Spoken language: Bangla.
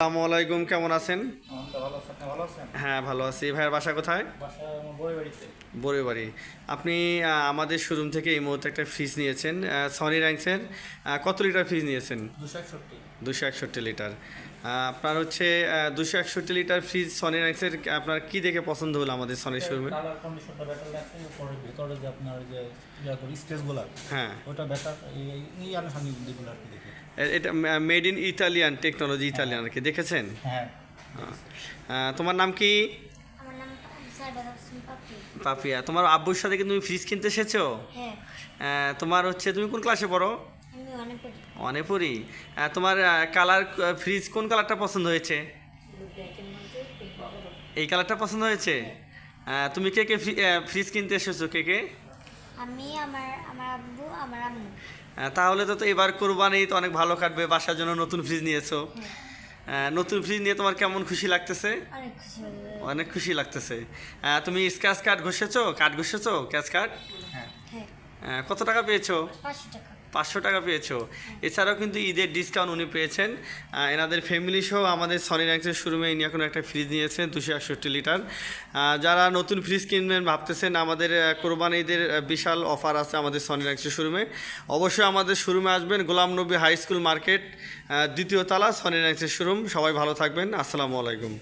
আসসালামু আলাইকুম কেমন আছেন? হ্যাঁ ভালো আছি। ভাইয়ের বাসা কোথায়? বাসায় আমার বই বাড়িতে। বড়ে বাড়ি। আপনি আমাদের শোরুম থেকে এই মুহূর্তে একটা ফ্রিজ নিয়েছেন। সনি র্যাঙ্কসের কত লিটার ফ্রিজ নিয়েছেন? দুশো একষট্টি। লিটার। আপনার হচ্ছে দুশো একষট্টি লিটার ফ্রিজ সনি র্যাঙ্কসের আপনার কি দেখে পছন্দ হলো আমাদের সনি শোরুমে? হ্যাঁ। ওটা বেটার এটা made in Italian technology Italian আর কি দেখেছেন? হ্যাঁ। তোমার নাম কি? পাপিয়া তোমার আব্বুর সাথে কি তুমি ফ্রিজ কিনতে এসেছ? হ্যাঁ। তোমার হচ্ছে তুমি কোন ক্লাসে পড়ো? অনেক পড়ি তোমার কালার ফ্রিজ কোন কালারটা পছন্দ হয়েছে? এই কালারটা পছন্দ হয়েছে? তুমি কে কে ফ্রিজ কিনতে এসেছ? কে কে? আমি আমার আমার আব্বু আমার আম্মু। তাহলে তো তো এবার কোরবানি তো অনেক ভালো কাটবে বাসার জন্য নতুন ফ্রিজ নিয়েছো। নতুন ফ্রিজ নিয়ে তোমার কেমন খুশি লাগতেছে? অনেক খুশি লাগতেছে। আহ, তুমি স্ক্যাচ কার্ড ঘষেছো? কার্ড ঘষেছো? ক্যাশ কার্ড হ্যাঁ। হ্যাঁ কত টাকা পেয়েছ? টাকা। পাঁচশো টাকা পেয়েছ। এছাড়াও কিন্তু ঈদের ডিসকাউন্ট উনি পেয়েছেন। এনাদের ফ্যামিলি সহ আমাদের সনি র্যাঙ্কসের শোরুমে ইনি এখন একটা ফ্রিজ নিয়েছেন, দুশো একষট্টি লিটার যারা নতুন ফ্রিজ কিনবেন ভাবতেছেন, আমাদের কোরবানি ঈদের বিশাল অফার আছে আমাদের সনি র্যাঙ্কসের শোরুমে অবশ্যই আমাদের শোরুমে আসবেন, Ghulam Nabi high school market দ্বিতীয় তালা সনি র্যাঙ্কসের শোরুম সবাই ভালো থাকবেন। আসসালামু আলাইকুম।